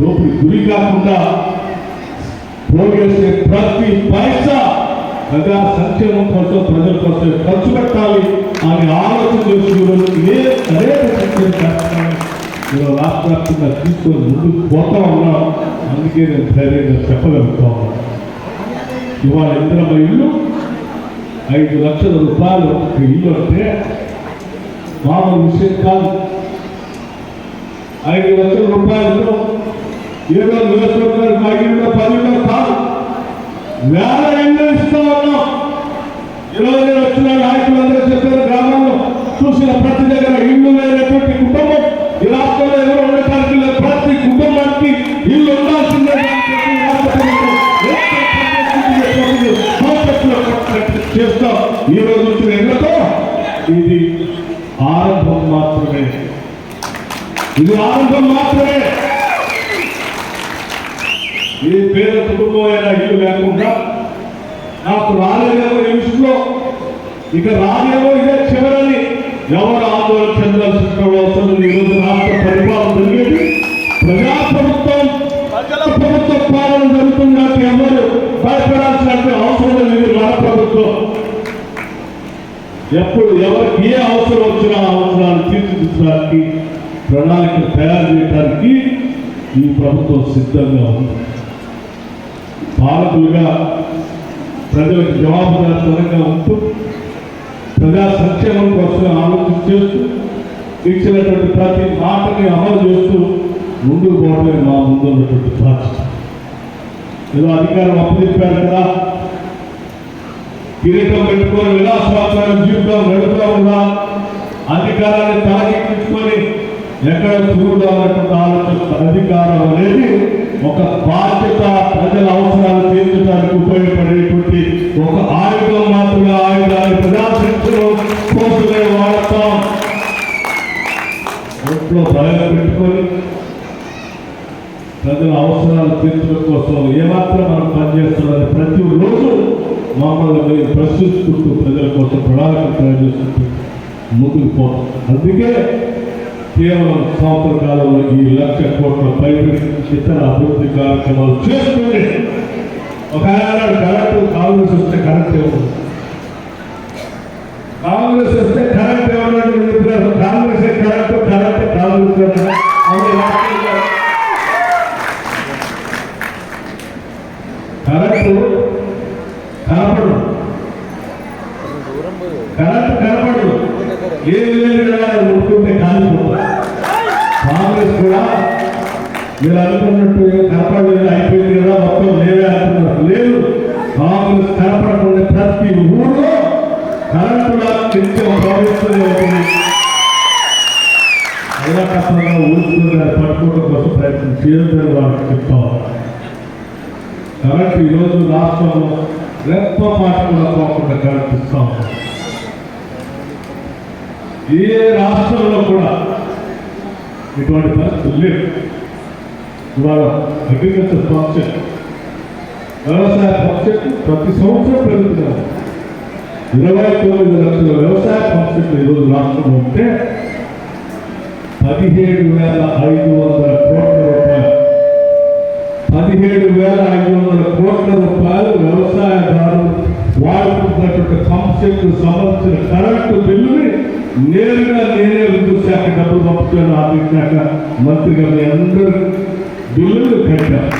దోపిడి గురి కాకుండా పోగేసే ప్రతి పైసా ప్రజా సంక్షేమం కోసం ప్రజల కోసం ఖర్చు పెట్టాలి అని ఆలోచన చేసుకుని ఈరోజు రాష్ట్ర వ్యాప్తంగా తీసుకొని ముందుకు పోతా ఉన్నాం. అందుకే నేను ధైర్యంగా చెప్పగలుగుతా ఉన్నాను ఇవాళ ఇంద్రమ్మ ఇల్లు ఐదు లక్షల రూపాయలు ఇల్లు అంటే మామూలు విషయం కాదు. ఐదు లక్షల రూపాయలతో ఏదో నియోజకవర్గానికి ఐదు ఇళ్ళు, కాదు. వేల ఇళ్ళు ఇస్తా ఉన్నాం. ఈరోజు నేను వచ్చిన నాయకులందరూ చెప్పారు గ్రామంలో చూసిన ప్రతి దగ్గర ఇల్లు లేనటువంటి కుటుంబం ఈ రాష్ట్రంలో ఎవరు ఉండటానికి ప్రతి కుటుంబానికి ఇల్లు ఉండాల్సిందే. చేస్తాం. ఈ రోజు వచ్చిన ఇళ్ళతో ఇది ఆరంభం మాత్రమే. ఇది ఆరంభం మాత్రమే. ఏ పేద కుటుంబం ఇల్లు లేకుండా నాకు రాలేదేమో ఈ విషయంలో ఇక రాలేమో ఇదే చివరని ఎవరు ఆందోళన చెందాల్సిన అవసరం లేదు. రాష్ట్ర పరిపాలన జరిగేది. ప్రజాప్రభుత్వం ప్రజల ప్రభుత్వ పాలన జరుగుతుందని ఎవరు భయపడాల్సిన అవసరం లేదు. మన ప్రభుత్వం. ఎప్పుడు ఎవరికి ఏ అవసరం వచ్చినా ఆ అవసరాలు తీర్చిదిద్దడానికి ప్రణాళిక తయారు చేయడానికి ఈ ప్రభుత్వం సిద్ధంగా ఉంది. పాలకులుగా ప్రజలకు జవాబుదారితనంగా ఉంటూ ప్రజా సంక్షేమం కోసం ఆలోచన చేస్తూ ఇచ్చినటువంటి ప్రతి మాటని అమలు చేస్తూ ముందుకు పోవడమే మా ముందు ఉన్నటువంటి బాధ్యత. ఏదో అధికారం అప్పచెప్పారు కదా. కిరీటం పెట్టుకొని విలాసవంతమైన జీవితం గడుపుతూ ఉన్నా అధికారాన్ని తలకెక్కించుకొని ఎక్కడ చూడాలన్నటువంటి ఆలోచన అధికారం అనేది ఒక ఒంట్లో పెట్టుకొని ప్రజల అవసరాలు తీర్చడం కోసం ఏమాత్రం మనం పనిచేస్తున్నారని ప్రతి రోజు మమ్మల్ని మీరు ప్రశ్నించుకుంటూ ప్రజల కోసం ప్రణాళిక తయారు చేసుకుంటూ ముందుకు పోతాం. అందుకే కేవలం సంవత్సర కాలంలో ఈ లక్ష కోట్ల పైబడి ఇతర అభివృద్ధి కార్యక్రమాలు చేసుకుని ఒకవేళ ఆయన కరెక్ట్ కాంగ్రెస్ వస్తే కరెక్ట్ కాంగ్రెస్ వస్తే కరెంటు కనపడు. కరెంటు కనపడు. ఏది లేదు ముట్టుకుంటే కాలిపోతుంది కాంగ్రెస్ కూడా మీరు అనుకున్నట్టు ఏం కనపడలేదు అయిపోయింది కదా మొత్తం లేవే అనుకున్నారు లేదు కాంగ్రెస్ కనపడకుండా ప్రతి ఊళ్ళో కరెంటు నిత్యం ప్రవహిస్తూనే ఉంటుంది. అయినా తప్పగా ఊరుకుని పట్టుకోవడం కోసం ప్రయత్నం చేయడం వారికి చెప్తా. కరెంటు ఈరోజు రాష్ట్రంలో రెప్ప మాట కూడా పోకుండా కరెంట్ ఇస్తా ఏ రాష్ట్రంలో కూడా ఇటువంటి పరిస్థితులు లేవు. ఇవాళ అగ్రికల్చర్ ప్రాజెక్ట్ వ్యవసాయ ఫంక్షన్ ప్రతి సంవత్సరం పెరుగుతున్నారు ఇరవై తొమ్మిది లక్షల వ్యవసాయ ప్రాజెక్టులు ఈరోజు రాష్ట్రంలో ఉంటే పదిహేడు వేల ఐదు వందల కోట్ల రూపాయలు పదిహేడు వేల ఐదు వందల కోట్ల రూపాయలు వ్యవసాయదారులు వాడుతున్నటువంటి సంస్థకు సంబంధించిన కరెంటు బిల్లుని నేరుగా నేనే విద్యుత్ శాఖ డబ్బులు పంపుతాను ఆర్థిక శాఖ మంత్రిగా మీ అందరూ బిల్లులు కట్టాను